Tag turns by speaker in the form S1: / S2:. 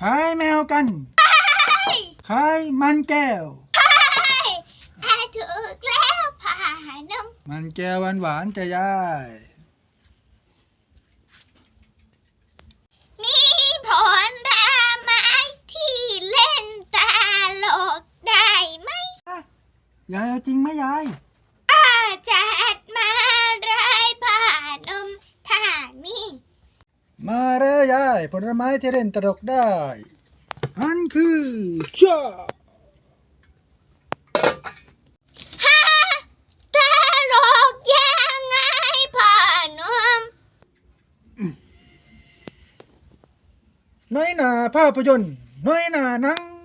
S1: เอากัน ขายมันแก้ว
S2: ถ้าถูกแล้วผ่านม
S1: มันแก้วหวานหวานๆจะยาย
S2: มีผลราไม้ที่เล่นตาโลกได้ไหม
S1: ยายเอาจริงไหมยาย
S2: อาจัดมาไรผ่านมถ้ามี
S1: มาแล้วยายผลไม้ที่เล่นตลกได้อันคือจ้า
S2: ฮ่าตาโลกยังไงผ่านม
S1: น้อยหนาภาพยนตร์น้อยหนาหนัง